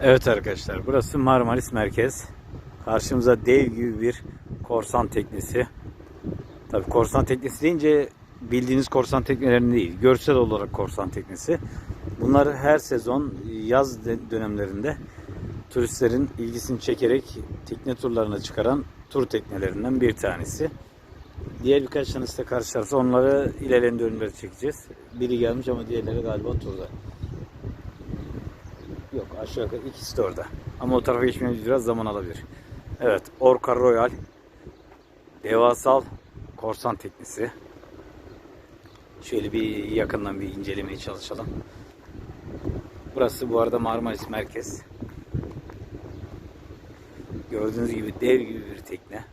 Evet arkadaşlar burası Marmaris Merkez. Karşımıza dev gibi bir korsan teknesi. Tabi korsan teknesi deyince bildiğiniz korsan teknelerinin değil. Görsel olarak korsan teknesi. Bunlar her sezon yaz de- dönemlerinde turistlerin ilgisini çekerek tekne turlarına çıkaran tur teknelerinden bir tanesi. Diğer birkaç tanesi de karşılarsa onları ilerleyen dönemlerde çekeceğiz. Biri gelmiş ama diğerleri galiba turda. Yok aşağı yukarı ikisi de orada. Ama o tarafa geçmemiz biraz zaman alabilir. Evet Orca Royal devasal korsan teknesi. Şöyle bir yakından bir incelemeye çalışalım. Burası bu arada Marmaris Merkez. Gördüğünüz gibi dev gibi bir tekne.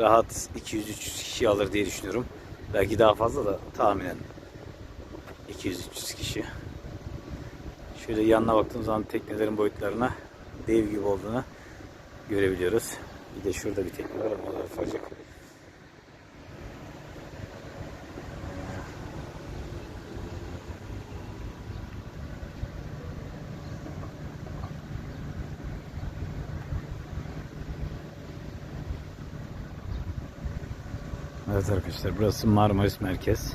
Rahat 200-300 kişi alır diye düşünüyorum. Belki daha fazla da tahminen 200-300 kişi. Şöyle yanına baktığımız zaman teknelerin boyutlarına dev gibi olduğunu görebiliyoruz. Bir de şurada bir tekne var ama da ufacık. Evet arkadaşlar burası Marmaris Merkez.